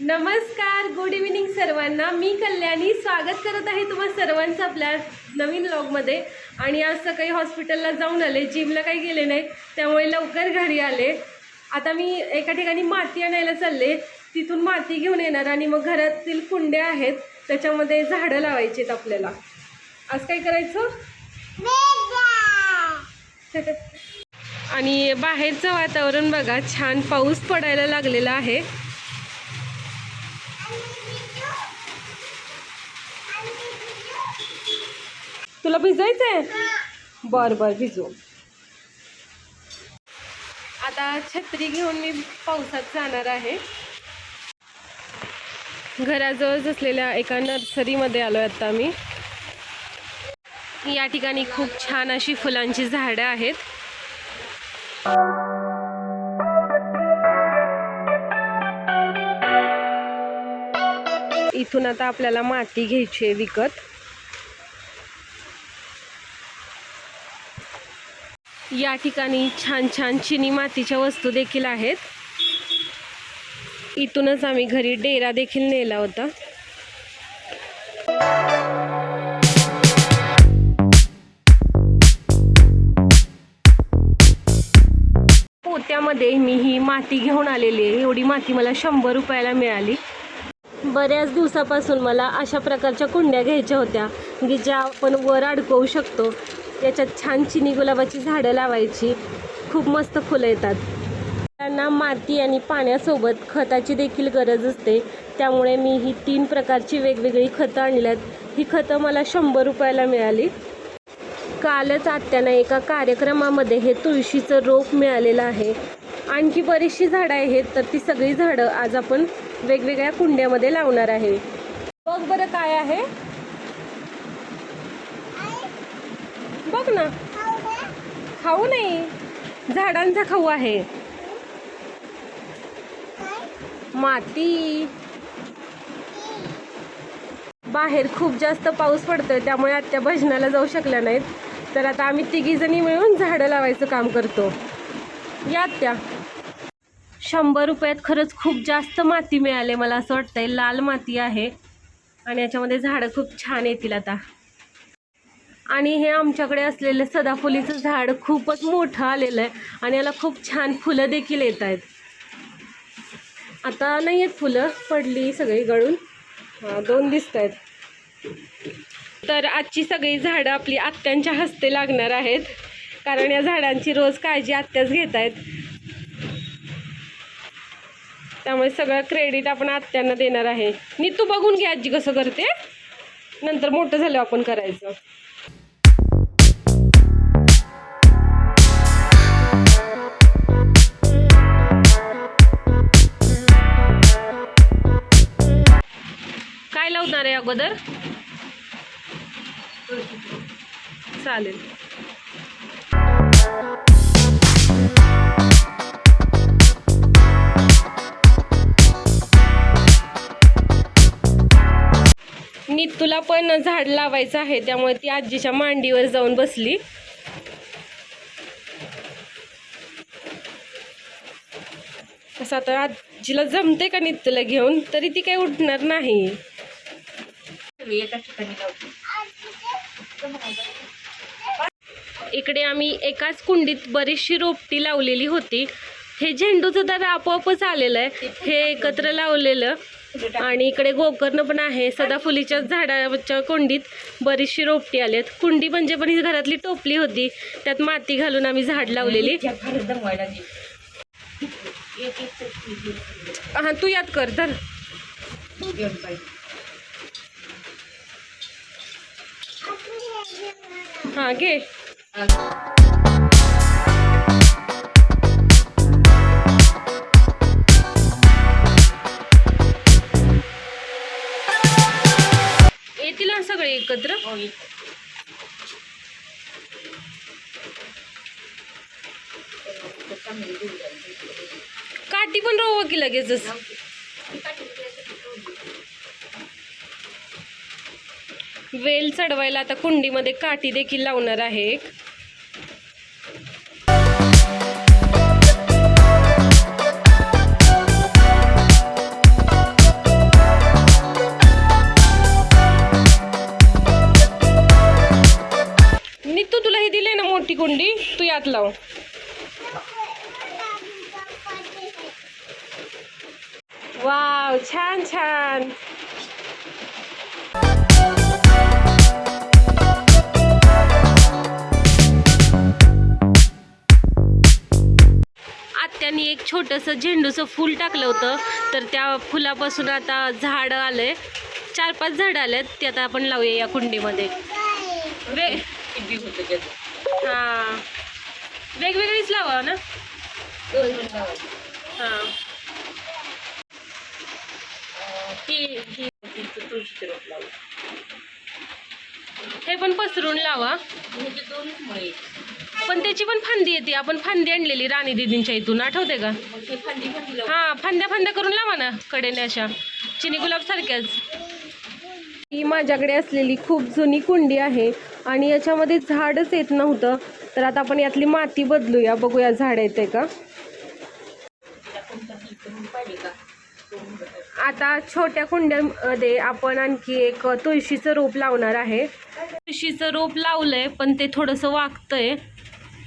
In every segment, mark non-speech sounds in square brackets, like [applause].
नमस्कार good evening सर्वांना. मी कल्याणी. स्वागत करत आहे तुम्हा सर्वांचं आपल्या नवीन लॉगमध्ये आणि आज सकाळी हॉस्पिटलला जाऊन आले. जिमला काही गेले नाही त्यामुळे लवकर घरी आले. आता मी एका ठिकाणी माती आणायला चालले. तिथून माती घेऊन येणार आणि मग घरातील कुंड्या आहेत. त्याच्यामध्ये झाडं लावायची आहेत आपल्याला. आज काय करायचं? [laughs] आणि बाहेरचं वातावरण बघा. छान पाऊस पडायला लागलेला आहे. तुला भिजायचंय? बर बर भिजू. आता छत्री घेऊन मी पावसात जाणार आहे. घराजवळच असलेल्या एका नर्सरीमध्ये आलो आहे आता मी. या ठिकाणी खूप छान अशी फुलांची झाडं आहेत. इथून आता आपल्याला माती घ्यायची आहे विकत. या ठिकाणी छान छान चिनी मातीच्या वस्तू देखील आहेत. इथूनच आम्ही घरी डेरा देखील नेला होता. पोत्यामध्ये मी ही माती घेऊन आलेली आहे. एवढी माती मला शंभर रुपयाला मिळाली. बऱ्याच दिवसापासून मला अशा प्रकारच्या कुंड्या घ्यायच्या होत्या की ज्या आपण वर अडकवू शकतो. याच्यात छान चिनी गुलाबाची झाडं लावायची. खूप मस्त फुलं येतात. त्यांना माती आणि पाण्यासोबत खताची देखील गरज असते. त्यामुळे मी ही तीन प्रकारची वेगवेगळी खतं आणल्यात ही खतं मला शंभर रुपयाला मिळाली. कालच आत्यानं एका कार्यक्रमामध्ये हे तुळशीचं रोप मिळालेलं आहे. आणखी बरीचशी झाडं आहेत तर ती सगळी झाडं आज आपण वेगवेगळ्या कुंड्यामध्ये लावणार आहे. बघ बरं काय आहे. बघ ना. खाऊ नाही. झाडांचा खाऊ आहे. माती. बाहेर खूप जास्त पाऊस पडतोय त्यामुळे आत्या भजनाला जाऊ शकल्या नाहीत. तर आता आम्ही तिघीजणी मिळून झाडं लावायचं काम करतो. या त्या शंभर रुपयात खरंच खूप जास्त माती मिळाले मला असं वाटतंय. लाल माती आहे. आणि याच्यामध्ये झाडं खूप छान येतील आता. आणि हे आमच्याकडे असलेलं सदाफुलीचं झाड खूपच मोठं आलेलं आहे आणि याला खूप छान फुलं देखील येत आहेत. आता नाही आहेत फुलं पडली सगळी गळून. हां दोन दिसत आहेत. तर आजची सगळी झाडं आपली आत्यांच्या हस्ते लागणार आहेत. कारण या झाडांची रोज काळजी आत्याच घेत आहेत. त्यामुळे सगळं क्रेडिट आपण आत्यांना देणार आहे. मी तू बघून घे आजी कसं करते. नंतर मोठं झालं आपण करायचं. काय लावणार आहे अगोदर? चालेल. तुला पण झाड लावायचं आहे त्यामुळे ती आजीच्या मांडीवर जाऊन बसली. असं आता आजीला जमते का नित्तूला घेऊन? तरी ती काही उठणार नाही. इकडे आम्ही एकाच कुंडीत बरीचशी रोपटी लावलेली होती. हे झेंडूचं तर आपोआपच आलेलं आहे. हे एकत्र लावलेलं. आणि इकडे गोकर्ण पण आहे. सदाफुलीच्या झाडाच्या कुंडीत बरीचशी रोपटी आलेत कुंडी म्हणजे पण ही घरातली टोपली होती. त्यात माती घालून आम्ही झाड लावलेली. हा तू याद कर धर. हां घे. येतील ना सगळे एकत्र? काठी पण रोव की लगेचच? वेल चढवायला आता कुंडीमध्ये काठी देखील लावणार आहे एक. नितू तुला हे दिले ना मोठी कुंडी? तू यात लाव. वाव छान छान. आत्यानी एक छोटंसं झेंडूचं फूल टाकलं होतं. तर त्या फुलापासून आता झाडं आलंय. चार पाच झाडं आलेत. ते आता आपण लावूया या कुंडीमध्ये. वे हां. वेगवेगळीच लावा ना. हां. ही हे पण पसरून लावा. म्हणजे पण त्याची पण फांदी येते. आपण फांदी आणलेली राणी दिदींच्या इथून. आठवते का? हा फांद्या फांद्या करून लावा ना कडेने अशा. चिनी गुलाब सारख्याच. ही माझ्याकडे असलेली खूप जुनी कुंडी आहे आणि याच्यामध्ये झाडच येत नव्हतं. तर आता आपण यातली माती बदलूया. बघूया झाड येते का? आता छोट्या कुंड्यामध्ये आपण आणखी एक तुळशीचं रोप लावणार आहे. तुळशीचं रोप लावलंय पण ते थोडंसं वागतंय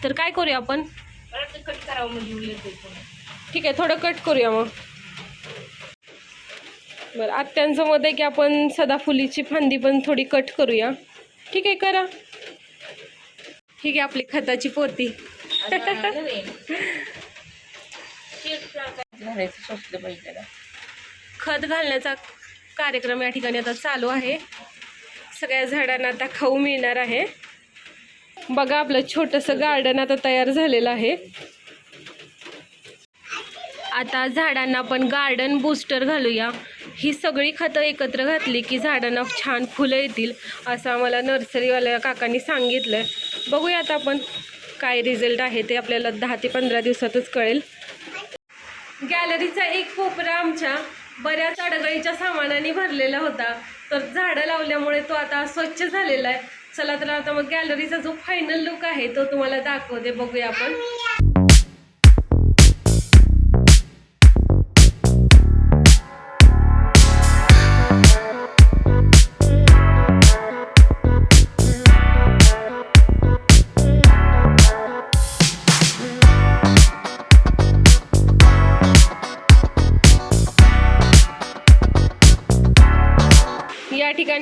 तर काय करूया आपण? ठीक आहे थोडं कट करूया मग. बरं आत्यांचं मत आहे की आपण सदाफुलीची फांदी पण थोडी कट करूया. ठीक आहे करा. ठीक आहे आपली खताची पोती. खत घालण्याचा कार्यक्रम या ठिकाणी आता चालू आहे. सगळ्या झाडांना आता खाऊ मिळणार आहे. बघा आपलं छोटंसं गार्डन आता तयार झालेलं आहे. आता झाडांना आपण गार्डन बूस्टर घालूया. ही सगळी खतं एकत्र घातली की झाडांना छान फुलं येतील असं आम्हाला नर्सरीवाल्या काकांनी सांगितलं बघूया आता आपण काय रिझल्ट आहे ते आपल्याला दहा ते पंधरा दिवसातच कळेल. गॅलरीचा एक कोपरा आमच्या बऱ्याच अडगळीच्या सामानाने भरलेला होता. तर झाडं लावल्यामुळे तो आता स्वच्छ झालेला आहे. चला तर आता मग गॅलरीचा जो फायनल लुक आहे तो तुम्हाला दाखवते. बघूया आपण.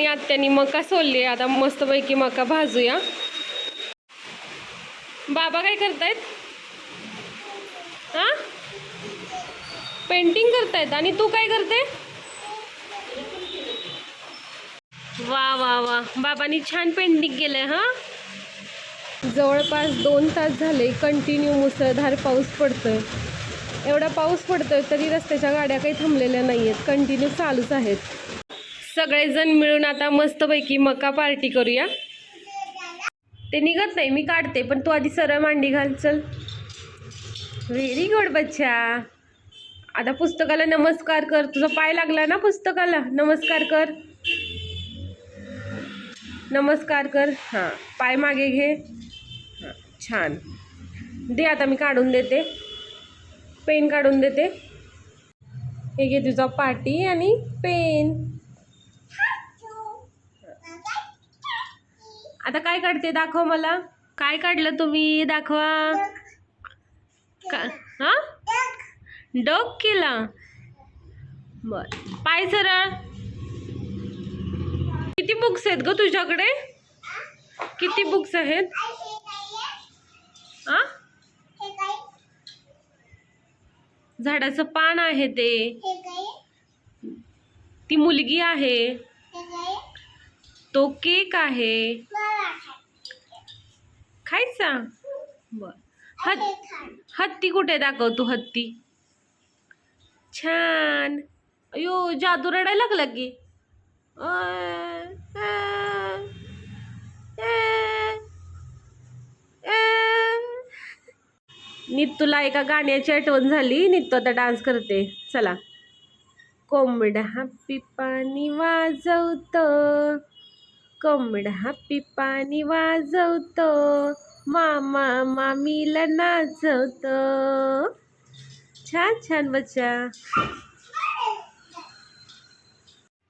आणि आत्यानी मका सोलली. आहे. आता मस्तपैकी मका भाजूया. बाबा काय करतायत? हा? पेंटिंग करतायत. आणि तू काय करते? वा वा वा. बाबांनी छान पेंटिंग केलंय हा? जवळपास दोन तास झाले कंटिन्यू मुसळधार पाऊस पडतोय. एवढा पाऊस पडतोय तरी रस्त्याच्या गाड्या काही थांबलेल्या नाही आहेत कंटिन्यू चालूच आहेत. सगळेजण मिळून आता मस्तपैकी मका पार्टी करूया. ते निघत नाही मी काढते पण तू आधी सरळ मांडी घाल चल. व्हेरी गुड बच्चा. आता पुस्तकाला नमस्कार कर. तुझा पाय लागला ना पुस्तकाला? नमस्कार कर. नमस्कार कर. हां पाय मागे घे. हां छान. दे आता मी काढून देते. पेन काढून देते. हे घे तुझा पाटी आणि पेन. आता काय काढते? दाखव मला. काय काढलं तुम्ही? दाखवा. का हा? डग केला. बर. पाय सरळ किती बुक्स आहेत ग तुझ्याकडे? किती बुक्स आहेत? आ? झाडाचं पान आहे ते. ती मुलगी आहे. तो केक आहे. खायचा? बर. हत हत्ती कुठे दाखव तू हत्ती? छान. अयो जादू रडायला लागला की. अय. नित्तूला एका गाण्याची आठवण झाली? नित्तू आता डान्स करते. चला. कोंबडा हॅपी पाणी वाजवतो. कोंबडा पिपानी वाजवतो. मामा मामीला नाचवतो. छान छान बच्चा.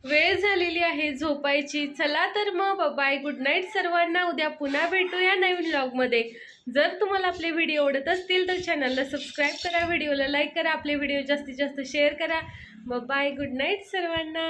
वेळ झालेली आहे झोपायची. चला तर मग बाय. गुड नाईट सर्वांना. उद्या पुन्हा भेटूया नवीन व्लॉगमध्ये जर तुम्हाला आपले व्हिडिओ आवडत असतील तर चॅनलला सबस्क्राईब करा व्हिडिओला लाईक करा आपले व्हिडिओ जास्तीत जास्त शेअर करा. बाय. गुड नाईट सर्वांना.